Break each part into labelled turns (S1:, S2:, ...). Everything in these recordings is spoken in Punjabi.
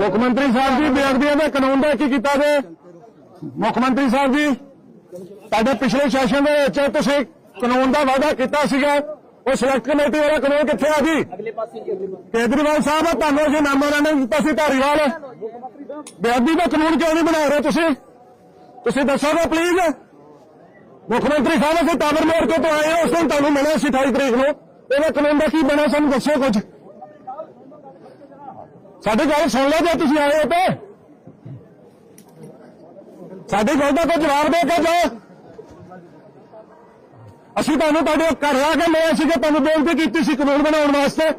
S1: ਮੁੱਖ ਮੰਤਰੀ ਸਾਹਿਬ ਜੀ ਬੇਅਦਬੀਆਂ ਦੇ ਕਾਨੂੰਨ ਦਾ ਕੀ ਕੀਤਾ ਜੇ? ਮੁੱਖ ਮੰਤਰੀ ਸਾਹਿਬ ਜੀ ਤੁਹਾਡੇ ਪਿਛਲੇ ਸੈਸ਼ਨ ਦੇ ਵਿੱਚ ਤੁਸੀਂ ਕਾਨੂੰਨ ਦਾ ਵਾਅਦਾ ਕੀਤਾ ਸੀਗਾ। ਉਹ ਸਿਲੈਕਟ ਕਮੇਟੀ ਵਾਲਾ ਕਾਨੂੰਨ ਕਿੱਥੇ ਆ ਜੀ?
S2: ਅਗਲੇ ਪਾਸੇ ਜੀ
S1: ਕੇਜਰੀਵਾਲ ਸਾਹਿਬ ਤੁਹਾਨੂੰ ਅਸੀਂ ਮੈਮੋਰੈਂਡਮ ਦਿੱਤਾ ਸੀ ਧਾਰੀਵਾਲ। ਬੇਅਦਬੀ ਦਾ ਕਾਨੂੰਨ ਕਿਉਂ ਨਹੀਂ ਬਣਾ ਰਹੇ ਤੁਸੀਂ? ਤੁਸੀਂ ਦੱਸੋਗੇ ਪਲੀਜ਼ ਮੁੱਖ ਮੰਤਰੀ ਸਾਹਿਬ ਅਸੀਂ ਟਾਵਰ ਮੋੜ ਕੇ ਤੋਂ ਆਏ ਹਾਂ ਉਸ ਦਿਨ ਤੁਹਾਨੂੰ ਮਿਲਿਆ ਸੀ 28 ਤਰੀਕ ਨੂੰ। ਇਹਦਾ ਕਾਨੂੰਨ ਦਾ ਕੀ ਬਣਾ ਸਾਨੂੰ ਦੱਸੋ ਕੁਝ। ਸਾਡੀ ਗੱਲ ਸੁਣ ਲਓ ਜੇ ਤੁਸੀਂ ਆਏ ਹੋ ਤੇ। ਸਾਡੀ ਗੱਲ ਦਾ ਕੋਈ ਜਵਾਬ ਦੇ ਕੇ ਜਾਓ। ਅਸੀਂ ਤੁਹਾਨੂੰ ਤੁਹਾਡੇ ਘਰ ਆ ਕੇ ਲਿਆ ਸੀ ਕਿ ਤੁਹਾਨੂੰ ਬੇਨਤੀ ਕੀਤੀ ਸੀ ਕਾਨੂੰਨ ਬਣਾਉਣ ਵਾਸਤੇ।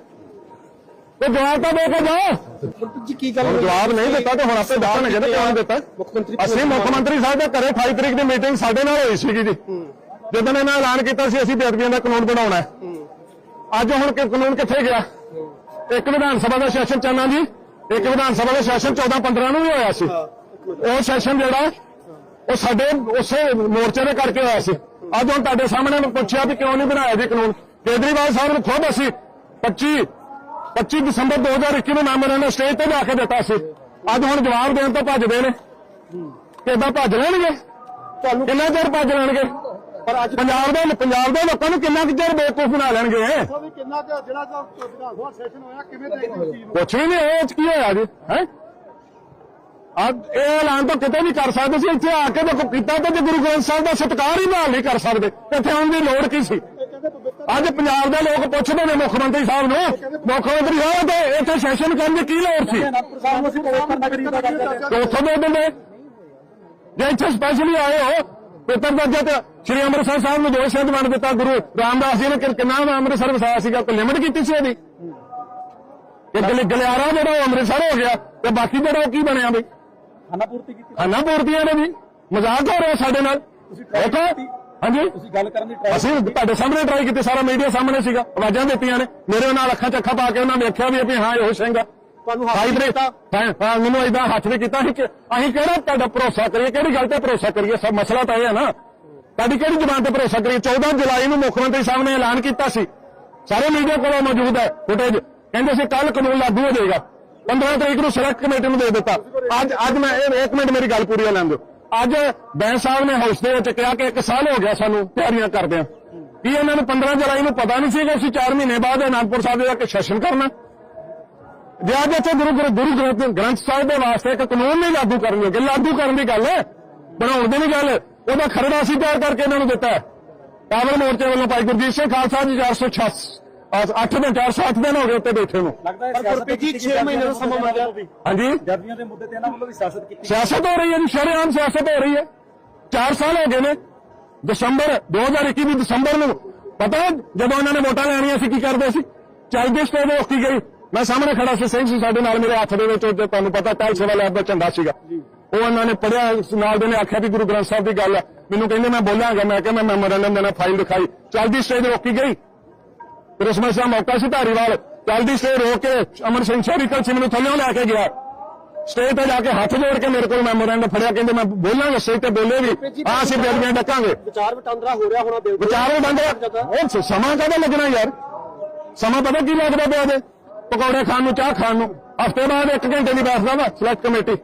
S1: ਤੇ ਜਵਾਬ ਤਾਂ ਦੇ ਕੇ ਜਾਓ।
S2: ਜੀ ਕੀ ਗੱਲ
S1: ਜਵਾਬ ਨਹੀਂ ਦਿੱਤਾ ਤੇ ਹੁਣ ਆਪੇ ਦਾਣ ਨੇ ਕਿਉਂ ਦਿੱਤਾ।
S2: ਮੁੱਖ ਮੰਤਰੀ
S1: ਅਸੀਂ ਮੁੱਖ ਮੰਤਰੀ ਸਾਹਿਬ ਦੇ ਘਰੇ 28 ਤਰੀਕ ਦੀ ਮੀਟਿੰਗ ਸਾਡੇ ਨਾਲ ਹੋਈ ਸੀਗੀ ਜੀ। ਜਦੋਂ ਇਹਨਾਂ ਐਲਾਨ ਕੀਤਾ ਸੀ ਅਸੀਂ ਬੇਅਦਬੀਆਂ ਦਾ ਕਾਨੂੰਨ ਬਣਾਉਣਾ ਹੈ। ਅੱਜ ਹੁਣ ਕਿ ਕਾਨੂੰਨ ਕਿੱਥੇ ਗਿਆ? ਇੱਕ ਵਿਧਾਨ ਸਭਾ ਦਾ ਸੈਸ਼ਨ ਚੱਲਣਾ ਜੀ? ਇੱਕ ਵਿਧਾਨ ਸਭਾ ਦਾ ਸੈਸ਼ਨ 14 15 ਨੂੰ ਵੀ ਹੋਇਆ ਸੀ। ਉਹ ਸੈਸ਼ਨ ਜਿਹੜਾ ਉਹ ਸਾਡੇ ਉਸੇ ਮੋਰਚੇ ਦੇ ਕਰਕੇ ਹੋਇਆ ਸੀ। ਅੱਜ ਹੁਣ ਤੁਹਾਡੇ ਸਾਹਮਣੇ ਮੈਂ ਪੁੱਛਿਆ ਵੀ ਕਿਉਂ ਨਹੀਂ ਬਣਾਇਆ ਜੀ ਕਾਨੂੰਨ? ਕੇਜਰੀਵਾਲ ਸਾਹਿਬ ਨੂੰ ਖੁਦ ਅਸੀਂ 25 25 ਦਸੰਬਰ 2021 ਨੂੰ ਮੈਮੋਰੈਂਡਮ ਸਟੇਜ ਤੇ ਲਿਆ ਕੇ ਦਿੱਤਾ ਸੀ। ਅੱਜ ਹੁਣ ਜਵਾਬ ਦੇਣ ਤੋਂ ਭੱਜਦੇ ਨੇ। ਕਿੱਦਾਂ ਭੱਜ ਲੈਣਗੇ? ਤੁਹਾਨੂੰ ਕਿੰਨਾ ਚਿਰ ਭੱਜ ਲੈਣਗੇ?
S2: ਪਰ ਅੱਜ
S1: ਪੰਜਾਬ ਦੇ ਪੰਜਾਬ ਦੇ ਲੋਕਾਂ ਨੂੰ ਕਿੰਨਾ ਕੁ ਚਿਰ ਬੇਵਕੂਫ ਬਣਾ ਲੈਣਗੇ
S3: ਵੀ ਕਿੰਨਾ ਕੁ ਜਿਹੜਾ ਜੋ ਵਿਧਾਨ ਸਭਾ ਸੈਸ਼ਨ ਹੋਇਆ ਕਿਵੇਂ ਦੇਖਦੇ ਹੋ ਚੀਜ਼ ਨੂੰ
S1: ਕੁਛ ਵੀ ਨਹੀਂ ਹੋਇਆ ਇਹ 'ਚ ਕੀ ਹੋਇਆ ਜੀ ਹੈ ਅੱਜ ਇਹ ਐਲਾਨ ਤਾਂ ਕਿਤੇ ਨਹੀਂ ਕਰ ਸਕਦੇ ਸੀ ਇੱਥੇ ਆ ਕੇ ਦੇਖੋ ਕੀਤਾ ਤਾਂ ਜੇ ਗੁਰੂ ਗ੍ਰੰਥ ਸਾਹਿਬ ਦਾ ਸਤਿਕਾਰ ਹੀ ਬਹਾਲ ਨਹੀਂ ਕਰ ਸਕਦੇ ਇੱਥੇ ਆਉਣ ਦੀ ਲੋੜ ਕੀ ਸੀ
S3: ਇਹ ਕਹਿੰਦੇ ਪਵਿੱਤਰ
S1: ਅੱਜ ਪੰਜਾਬ ਦੇ ਲੋਕ ਪੁੱਛਦੇ ਨੇ ਮੁੱਖ ਮੰਤਰੀ ਸਾਹਿਬ ਨੂੰ ਮੁੱਖ ਮੰਤਰੀ ਸਾਹਿਬ ਤੇ ਇੱਥੇ ਸੈਸ਼ਨ ਕਰਨ ਦੀ ਕੀ ਲੋੜ ਸੀ
S2: ਅਨੰਦਪੁਰ ਸਾਹਿਬ ਨੂੰ ਅਸੀਂ ਪਵਿੱਤਰ ਨਗਰੀ ਦਾ ਦਰਜਾ ਦੇ
S1: ਤੇ ਉੱਥੋਂ ਦੇ ਦਿੰਦੇ ਜੇ ਇੱਥੇ ਸਪੈਸ਼ਲੀ ਆਏ ਹੋ ਪੇਪਰ ਦਰਜਾ ਤੇ ਸ਼੍ਰੀ ਅੰਮ੍ਰਿਤਸਰ ਸਾਹਿਬ ਨੂੰ ਦੋ ਸ਼ਬਦ ਬਣ ਦਿੱਤਾ ਗੁਰੂ ਰਾਮਦਾਸ ਜੀ ਨੇ ਕਿੰਨਾ ਅੰਮ੍ਰਿਤਸਰ ਵਸਾਇਆ ਸੀਗਾ ਕੋਈ ਲਿਮਟ ਕੀਤੀ ਸੀ ਉਹਦੀ? ਕਿ ਗਲ- ਗਲਿਆਰਾ ਜਿਹੜਾ ਉਹ ਅੰਮ੍ਰਿਤਸਰ ਹੋ ਗਿਆ ਤੇ ਬਾਕੀ ਜਿਹੜਾ ਉਹ ਕੀ ਬਣਿਆ ਬਈ?
S2: ਖਾਨਾ ਪੂਰਤੀ ਕੀਤੀ।
S1: ਖਾਨਾ ਪੂਰਤੀਆਂ ਨੇ ਵੀ। ਮਜ਼ਾਕ ਹੋ ਰਿਹਾ ਸਾਡੇ ਨਾਲ। ਦੇਖੋ। ਹਾਂਜੀ।
S2: ਤੁਸੀਂ ਗੱਲ ਕਰਨ ਦੀ ਟਰਾਈ
S1: ਅਸੀਂ ਤੁਹਾਡੇ ਸਾਹਮਣੇ ਟਰਾਈ ਕੀਤੀ ਸਾਰਾ ਮੀਡੀਆ ਸਾਹਮਣੇ ਸੀਗਾ। ਆਵਾਜ਼ਾਂ ਦਿੱਤੀਆਂ ਨੇ। ਮੇਰੇ ਨਾਲ ਅੱਖਾਂ ਚੱਖਾ ਪਾ ਕੇ ਉਹਨਾਂ ਵੇਖਿਆ ਵੀ ਵੀ ਹਾਂ ਇਹੋ ਸਿੰਘ ਆ।
S2: ਤੁਹਾਨੂੰ ਹੱਥ
S1: ਬ੍ਰੇਕ ਹਾਂ ਹਾਂ, ਮੈਨੂੰ ਇਦਾਂ ਹੱਥ ਵੀ ਕੀਤਾ ਸੀ ਕਿ ਅਸੀਂ ਕਿਹੜਾ ਤੁਹਾਡਾ ਭਰੋਸਾ ਕਰੀਏ ਕਿਹੜੀ ਗੱਲ ਤੇ ਭਰੋਸਾ ਕਰੀਏ? ਸਭ ਮਸਲਾ ਤਾਂ ਇਹ ਹੈ ਨਾ। ਤੁਹਾਡੀ ਕਿਹੜੀ ਜ਼ਬਾਨ ਤੇ ਭਰੋਸਾ ਕਰੀਏ? 14 ਜੁਲਾਈ ਨੂੰ ਮੁੱਖ ਮੰਤਰੀ ਸਾਹਿਬ ਨੇ ਐਲਾਨ ਕੀਤਾ ਸੀ। ਸਾਰੇ ਮੀਡੀਆ ਕੋਲ ਮੌਜੂਦ ਹੈ ਫੁਟੇਜ ਕਹਿੰਦੇ ਸੀ ਕੱਲ ਕਾਨੂੰਨ ਲਾਗੂ ਹੋ ਜਾਏਗਾ। 15 ਤਰੀਕ ਨੂੰ ਸਿਲੈਕਟ ਕਮੇਟੀ ਨੂੰ ਦੇ ਦਿੱਤਾ। ਅੱਜ ਅੱਜ ਮੈਂ ਇਹ ਇੱਕ ਮਿੰਟ ਮੇਰੀ ਗੱਲ ਪੂਰੀ ਲੈਣ ਦਿਓ। ਅੱਜ ਬੈਂਸ ਸਾਹਿਬ ਨੇ ਹਾਊਸ ਦੇ ਵਿੱਚ ਕਿਹਾ ਕਿ ਇੱਕ ਸਾਲ ਹੋ ਗਿਆ ਸਾਨੂੰ ਤਿਆਰੀਆਂ ਕਰਦਿਆਂ ਕੀ ਇਹਨਾਂ ਨੂੰ 15 ਜੁਲਾਈ ਨੂੰ ਪਤਾ ਨਹੀਂ ਸੀ ਕਿ ਅਸੀਂ 4 ਮਹੀਨੇ ਬਾਅਦ ਅਨੰਦਪੁਰ ਸਾਹਿਬ ਜਾ ਕੇ ਸੈਸ਼ਨ ਕਰਨਾ? ਜੇ ਅੱਜ ਇੱਥੇ ਗੁਰੂ ਗੁਰੂ ਗੁਰੂ ਗ੍ਰੰਥ ਗ੍ਰੰਥ ਸਾਹਿਬ ਦੇ ਵਾਸਤੇ ਇੱਕ ਕਾਨੂੰਨ ਨਹੀਂ ਲਾਗੂ ਕਰਨ ਲੱਗੇ ਲਾਗੂ ਕਰਨ ਦੀ ਗੱਲ ਹੈ ਬਣਾਉਣ ਦੀ ਨਹੀਂ ਗੱਲ ਉਹਦਾ ਖਰੜਾ ਅਸੀਂ ਤਿਆਰ ਕਰਕੇ ਇਹਨਾਂ ਨੂੰ ਦਿੱਤਾ ਹੈ। ਕਾਬਲ ਮੋਰਚੇ ਵੱਲੋਂ ਭਾਈ ਗੁਰਜੀਤ ਸਿੰਘ ਖਾਲਸਾ ਜੀ 486 8 ਦਿਨ 408 ਦਿਨ ਹੋ ਗਏ ਉੱਤੇ ਬੈਠੇ ਨੂੰ।
S2: ਲੱਗਦਾ ਹੈ
S3: ਪਰ ਗੁਰਪ੍ਰੀਤ ਜੀ 6 ਮਹੀਨੇ ਦਾ ਸਮਾਂ ਮੰਗਿਆ
S1: ਹਾਂਜੀ?
S2: ਜਰਦੀਆਂ ਦੇ ਮੁੱਦੇ ਤੇ ਇਹਨਾਂ ਵੱਲੋਂ ਵੀ ਸਿਆਸਤ ਕੀਤੀ
S1: ਸਿਆਸਤ ਹੋ ਰਹੀ ਹੈ ਜੀ ਸ਼ਰੇਆਮ ਸਿਆਸਤ ਹੋ ਰਹੀ ਹੈ। 4 ਸਾਲ ਹੋ ਗਏ ਨੇ। ਦਸੰਬਰ 2021 ਦੀ ਦਸੰਬਰ ਨੂੰ। ਪਤਾ ਹੈ, ਜਦੋਂ ਉਹਨਾਂ ਨੇ ਵੋਟਾਂ ਲੈਣੀਆਂ ਸੀ ਕੀ ਕਰਦੇ ਸੀ? ਚੱਲਦੀ ਸਟੇਜ ਤੇ ਰੋਕੀ ਗਈ ਮੈਂ ਸਾਹਮਣੇ ਖੜਾ ਸੀ ਸਿੰਘ ਸੀ ਸਾਡੇ ਨਾਲ ਮੇਰੇ ਹੱਥ ਦੇ ਵਿੱਚ ਤੁਹਾਨੂੰ ਪਤਾ ਟੈਲ ਸੇਵਾ ਲੈਬ ਦਾ ਝੰਡਾ ਸੀਗਾ। ਉਹ ਉਹਨਾਂ ਨੇ ਪੜਿਆ ਨਾਲ ਦੇ ਨੇ ਆਖਿਆ ਵੀ ਗੁਰੂ ਗ੍ਰੰਥ ਸਾਹਿਬ ਦੀ ਗੱਲ ਹੈ। ਮੈਨੂੰ ਕਹਿੰਦੇ ਮੈਂ ਬੋਲਾਂਗਾ। ਮੈਂ ਕਿਹਾ ਮੈਂ ਮੈਮੋਰੈਂਡਮ ਦੇਣਾ ਫਾਈਲ ਦਿਖਾਈ ਚੱਲਦੀ ਸਟੇਜ ਰੋਕੀ ਗਈ। ਕ੍ਰਿਸਮਸ ਦਾ ਮੌਕਾ ਸੀ ਧਾਰੀਵਾਲ। ਚੱਲਦੀ ਸਟੇਜ ਰੋਕ ਕੇ ਅਮਰ ਸਿੰਘ ਸ਼ਹਿਰੀਕਲ ਸਿੰਘ ਮੈਨੂੰ ਥੱਲਿਓਂ ਲੈ ਕੇ ਗਿਆ। ਸਟੇਜ ਤੇ ਜਾ ਕੇ ਹੱਥ ਜੋੜ ਕੇ ਮੇਰੇ ਕੋਲ ਮੈਮੋਰੈਂਡਮ ਫੜਿਆ ਕਹਿੰਦੇ ਮੈਂ ਬੋਲਾਂਗਾ ਸਟੇਜ ਤੇ ਬੋਲੇ ਵੀ ਹਾਂ ਅਸੀਂ ਬੇਦਬੀਆਂ ਡੱਕਾਂਗੇ।
S3: ਵਿਚਾਰ ਵਟਾਂਦਰਾ ਹੋ ਰਿਹਾ ਹੋਣਾ ਬਿਲਕੁਲ
S1: ਵਿਚਾਰ ਬੰਦੇ ਉਹ ਸ- ਸਮਾਂ ਕਦੋਂ ਲੱਗਣਾ ਯਾਰ? ਸਮਾਂ ਪਤਾ ਕੀ ਲੱਗਦਾ ਪਿਆ ਉਹਦੇ ਪਕੌੜੇ ਖਾਣ ਨੂੰ ਚਾਹ ਖਾਣ ਨੂੰ। ਹਫ਼ਤੇ ਬਾਅਦ ਇੱਕ ਘੰਟੇ ਦੀ ਬੈਠਦਾ ਵਾ ਸਿਲੈਕਟ ਕਮੇਟੀ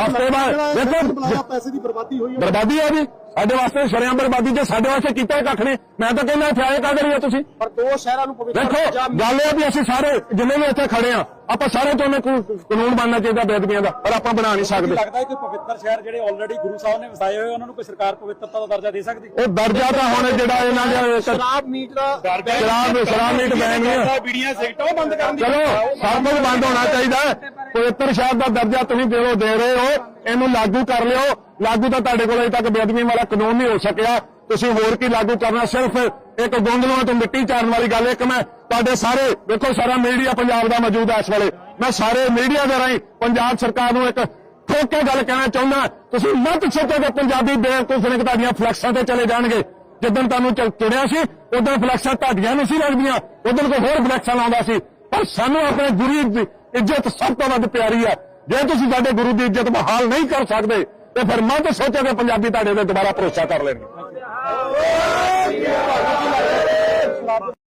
S1: ਹਫ਼ਤੇ ਬਾਅਦ। ਦੇਖੋ
S3: ਪੈਸੇ ਦੀ ਬਰਬਾਦੀ ਹੋਈ
S1: ਬਰਬਾਦੀ ਹੈ ਜੀ। ਸਾਡੇ ਵਾਸਤੇ ਸ਼ਰਿਆਂ ਬਰਬਾਦੀ ਜੇ ਸਾਡੇ ਵਾਸਤੇ ਕੀਤਾ ਕੱਖ ਨਹੀਂ। ਮੈਂ ਤਾਂ ਕਹਿੰਦਾ ਇੱਥੇ ਆਏ ਕਾਹਦੇ ਲਈ ਹੋ ਤੁਸੀਂ?
S3: ਪਰ ਦੋ ਸ਼ਹਿਰਾਂ ਨੂੰ ਪਵਿੱਤਰ
S1: ਦੇਖੋ ਗੱਲ ਇਹ ਆ ਵੀ ਅਸੀਂ ਸਾਰੇ ਜਿੰਨੇ ਵੀ ਇੱਥੇ ਖੜੇ ਆ ਆਪਾਂ ਸਾਰੇ ਚਾਹੁੰਦੇ ਕੋ- ਕਾਨੂੰਨ ਬਣਨਾ ਚਾਹੀਦਾ ਬੇਦਬੀਆਂ ਦਾ ਪਰ ਆਪਾਂ ਬਣਾ ਨਹੀਂ ਸਕਦੇ।
S2: ਲੱਗਦਾ ਹੈ ਕਿ ਪਵਿੱਤਰ ਸ਼ਹਿਰ ਜਿਹੜੇ ਆਲਰੇਡੀ ਗੁਰੂ ਸਾਹਿਬ ਨੇ ਵਸਾਏ ਹੋਏ ਉਹਨਾਂ ਨੂੰ ਕੋਈ ਸਰਕਾਰ ਪਵਿੱਤਰਤਾ ਦਾ ਦਰਜਾ ਦੇ ਸਕਦੀ?
S1: ਉਹ ਦਰਜਾ ਤਾਂ ਹੁਣ ਜਿਹੜਾ ਇਹਨਾਂ ਦੇ
S3: ਸ਼ਰਾਬ ਮੀਟ ਦਾ
S1: ਸ਼ਰਾਬ ਸ਼ਰਾਬ ਮੀਟ ਬੈਨ ਨਹੀਂ ਹੈ।
S2: ਬੀੜੀਆਂ ਸਿਗਟਾਂ ਬੰਦ ਕਰਨ
S1: ਚਲੋ ਸਭ ਕੁਝ ਬੰਦ ਹੋਣਾ ਚਾਹੀਦਾ ਹੈ। ਪਵਿੱਤਰ ਸ਼ਹਿਰ ਦਾ ਦਰਜਾ ਤੁਸੀਂ ਦਿਓ ਦੇ ਰਹੇ ਹੋ ਇਹਨੂੰ ਲਾਗੂ ਕਰ ਲਿਓ। ਲਾਗੂ ਤਾਂ ਤੁਹਾਡੇ ਕੋਲ ਅਜੇ ਤੱਕ ਬੇਅਦਬੀ ਵਾਲਾ ਕਾਨੂੰਨ ਨਹੀਂ ਹੋ ਸਕਿਆ। ਤੁਸੀਂ ਹੋਰ ਕੀ ਲਾਗੂ ਕਰਨਾ ਸਿਰਫ ਇੱਕ ਗੋਂਦਲੋਂ ਤੋਂ ਮਿੱਟੀ ਚਾਰਨ ਵਾਲੀ ਗੱਲ, ਇੱਕ ਮੈਂ ਤੁਹਾਡੇ ਸਾਰੇ, ਦੇਖੋ ਸਾਰਾ ਮੀਡੀਆ ਪੰਜਾਬ ਦਾ ਮੌਜੂਦ ਹੈ ਇਸ ਵੇਲੇ। ਮੈਂ ਸਾਰੇ ਮੀਡੀਆ ਦੇ ਰਾਹੀਂ ਪੰਜਾਬ ਸਰਕਾਰ ਨੂੰ ਇੱਕ ਠੋਕ ਕੇ ਗੱਲ ਕਹਿਣਾ ਚਾਹੁੰਦਾ, ਤੁਸੀਂ ਮਤ ਸੋਚੋ ਕਿ ਪੰਜਾਬੀ ਬੇਵਕੂਫ ਨੇ ਤੁਹਾਡੀਆਂ ਫਲੈਕਸਾਂ ਤੇ ਚਲੇ ਜਾਣਗੇ। ਜਦੋਂ ਤੁਹਾਨੂੰ ਚੁਣਿਆ ਸੀ, ਉਦੋਂ ਫਲੈਕਸਾਂ ਤੁਹਾਡੀਆਂ ਨਹੀਂ ਸੀ ਲੱਗਦੀਆਂ, ਉਦੋਂ ਕੋਈ ਹੋਰ ਫਲੈਕਸਾਂ ਲਾਉਂਦਾ ਸੀ। ਪਰ ਸਾਨੂੰ ਆਪਣੇ ਗੁਰੂ ਦੀ ਇੱਜ਼ਤ ਸਭ ਤੋਂ ਵੱਧ ਪਿਆਰੀ ਹੈ ਜੇ ਤੁਸੀਂ ਸਾਡੇ ਗੁਰੂ ਦੀ ਇੱਜ਼ਤ ਬਹਾਲ ਨਹੀਂ ਕਰ ਸਕਦੇ, ਤੇ ਫਿਰ ਮਤ ਸੋਚੋ ਕਿ ਪੰਜਾਬੀ ਤੁਹਾਡੇ ਤੇ ਦੁਬਾਰਾ ਭਰੋਸਾ ਕਰ ਲੈਣਗੇ।